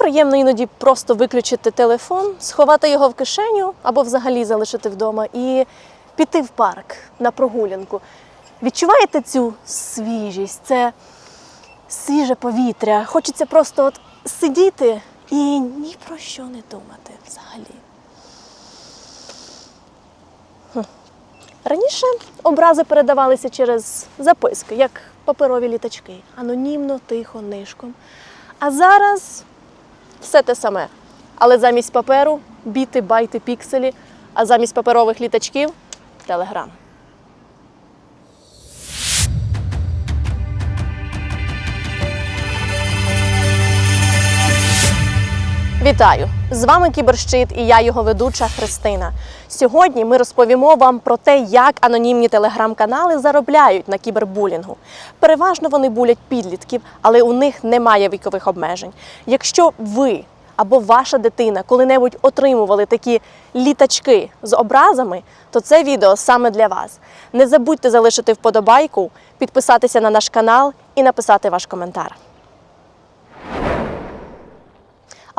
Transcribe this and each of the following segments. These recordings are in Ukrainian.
приємно іноді просто виключити телефон, сховати його в кишеню або взагалі залишити вдома і піти в парк на прогулянку. Відчуваєте цю свіжість, це свіже повітря. Хочеться просто от сидіти і ні про що не думати взагалі. Раніше образи передавалися через записки, як паперові літачки, анонімно, тихо, нишком. А зараз все те саме. Але замість паперу біти, байти, пікселі, а замість паперових літачків телеграм. Вітаю! З вами Кіберщит і я його ведуча Христина. Сьогодні ми розповімо вам про те, як анонімні телеграм-канали заробляють на кібербулінгу. Переважно вони булять підлітків, але у них немає вікових обмежень. Якщо ви або ваша дитина коли-небудь отримували такі літачки з образами, то це відео саме для вас. Не забудьте залишити вподобайку, підписатися на наш канал і написати ваш коментар.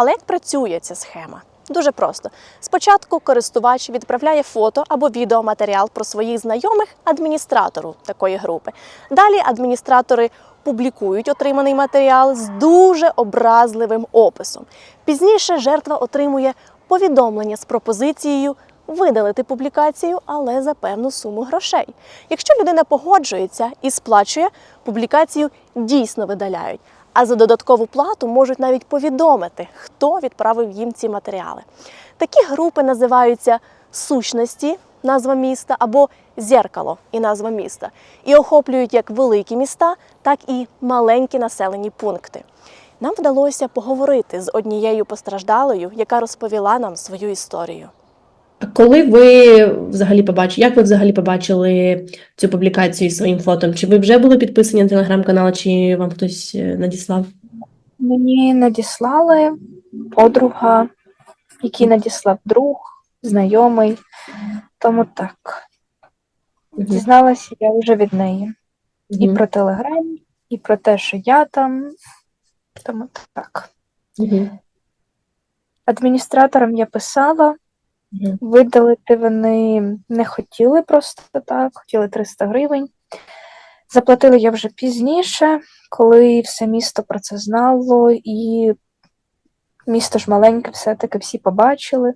Але як працює ця схема? Дуже просто. Спочатку користувач відправляє фото або відеоматеріал про своїх знайомих адміністратору такої групи. Далі адміністратори публікують отриманий матеріал з дуже образливим описом. Пізніше жертва отримує повідомлення з пропозицією видалити публікацію, але за певну суму грошей. Якщо людина погоджується і сплачує, публікацію дійсно видаляють. А за додаткову плату можуть навіть повідомити, хто відправив їм ці матеріали. Такі групи називаються сущності, назва міста, або зеркало і назва міста, і охоплюють як великі міста, так і маленькі населені пункти. Нам вдалося поговорити з однією постраждалою, яка розповіла нам свою історію. Коли ви взагалі побачили, як ви взагалі побачили цю публікацію із своїм фото? Чи ви вже були підписані на телеграм-канал, чи вам хтось е, надіслав? Мені надіслали подруга, який надіслав друг, знайомий. Тому так. Дізналася я вже від неї. І про Телеграм, і про те, що я там. Тому так. Мгм. Адміністраторам я писала. Видалити вони не хотіли просто так, хотіли 300 гривень. Заплатила я вже пізніше, коли все місто про це знало, і місто ж маленьке, все-таки всі побачили.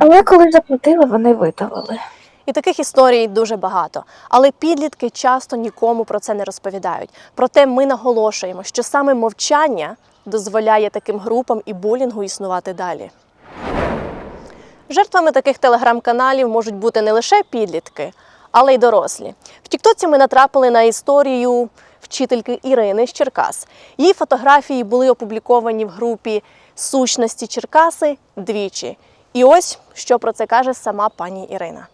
Але коли заплатила, вони видалили. І таких історій дуже багато. Але підлітки часто нікому про це не розповідають. Проте ми наголошуємо, що саме мовчання дозволяє таким групам і булінгу існувати далі. Жертвами таких телеграм-каналів можуть бути не лише підлітки, але й дорослі. В Тіктоці ми натрапили на історію вчительки Ірини з Черкас. Її фотографії були опубліковані в групі Сущності Черкаси двічі. І ось що про це каже сама пані Ірина.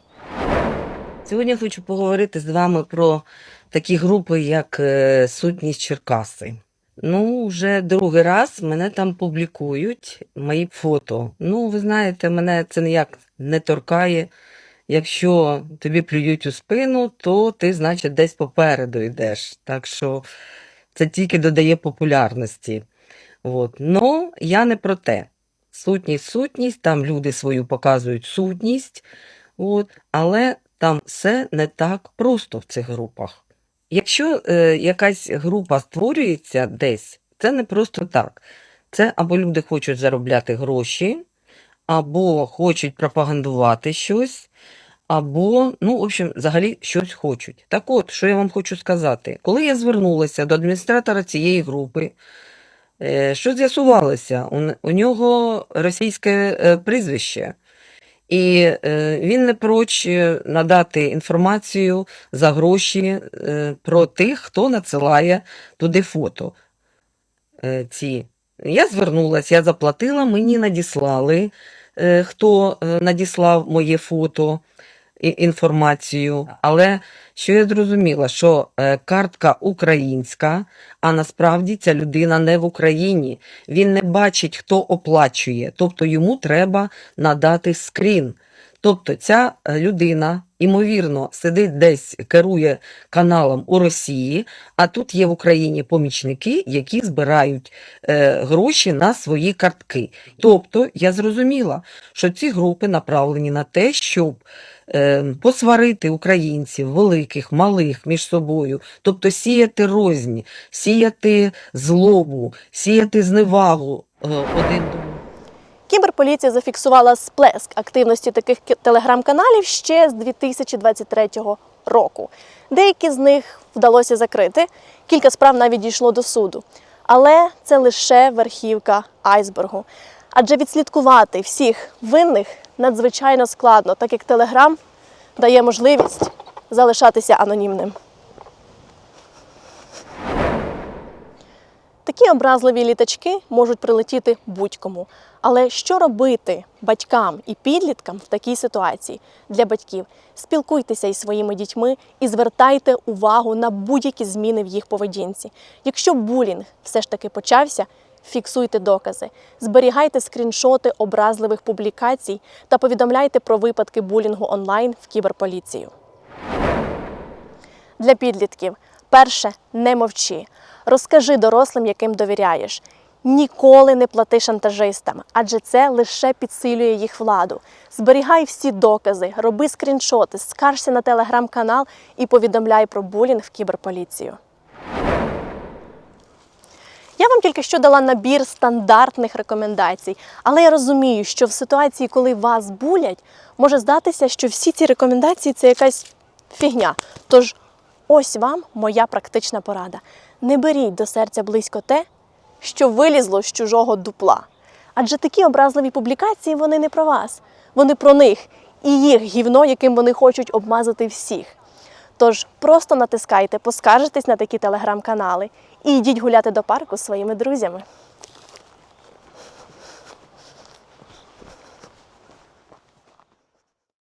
Сьогодні хочу поговорити з вами про такі групи, як е, Сутність Черкаси. Ну, вже другий раз мене там публікують мої фото. Ну, ви знаєте, мене це ніяк не торкає. Якщо тобі плюють у спину, то ти, значить, десь попереду йдеш. Так що це тільки додає популярності. От. Ну, я не про те. Сутність, сутність, там люди свою показують сутність. От, але там все не так просто в цих групах. Якщо е, якась група створюється десь, це не просто так. Це або люди хочуть заробляти гроші, або хочуть пропагандувати щось, або, ну, в общем, взагалі щось хочуть. Так от, що я вам хочу сказати, коли я звернулася до адміністратора цієї групи, е, що з'ясувалося? У, у нього російське е, прізвище. І е, він не проч надати інформацію за гроші е, про тих, хто надсилає туди фото. Е, ці. Я звернулася, я заплатила, мені надіслали, хто надіслав моє фото, інформацію. Але що я зрозуміла, що е, картка українська, а насправді ця людина не в Україні. Він не бачить, хто оплачує, тобто йому треба надати скрін. Тобто ця е, людина, ймовірно, сидить десь, керує каналом у Росії, а тут є в Україні помічники, які збирають е, гроші на свої картки. Тобто я зрозуміла, що ці групи направлені на те, щоб е, посварити українців, великих, малих між собою, тобто сіяти розні, сіяти злобу, сіяти зневагу е, один до. Кіберполіція зафіксувала сплеск активності таких телеграм-каналів ще з 2023 року. Деякі з них вдалося закрити, кілька справ навіть дійшло до суду. Але це лише верхівка айсбергу. Адже відслідкувати всіх винних надзвичайно складно, так як Телеграм дає можливість залишатися анонімним. Такі образливі літачки можуть прилетіти будь-кому. Але що робити батькам і підліткам в такій ситуації для батьків? Спілкуйтеся із своїми дітьми і звертайте увагу на будь-які зміни в їх поведінці. Якщо булінг все ж таки почався, фіксуйте докази, зберігайте скріншоти образливих публікацій та повідомляйте про випадки булінгу онлайн в кіберполіцію. Для підлітків перше не мовчи. Розкажи дорослим, яким довіряєш. Ніколи не плати шантажистам, адже це лише підсилює їх владу. Зберігай всі докази, роби скріншоти, скаржся на телеграм-канал і повідомляй про булінг в кіберполіцію. Я вам тільки що дала набір стандартних рекомендацій, але я розумію, що в ситуації, коли вас булять, може здатися, що всі ці рекомендації це якась фігня. Тож ось вам моя практична порада. Не беріть до серця близько те, що вилізло з чужого дупла. Адже такі образливі публікації вони не про вас, вони про них і їх гівно, яким вони хочуть обмазати всіх. Тож просто натискайте, поскаржитесь на такі телеграм-канали і йдіть гуляти до парку з своїми друзями.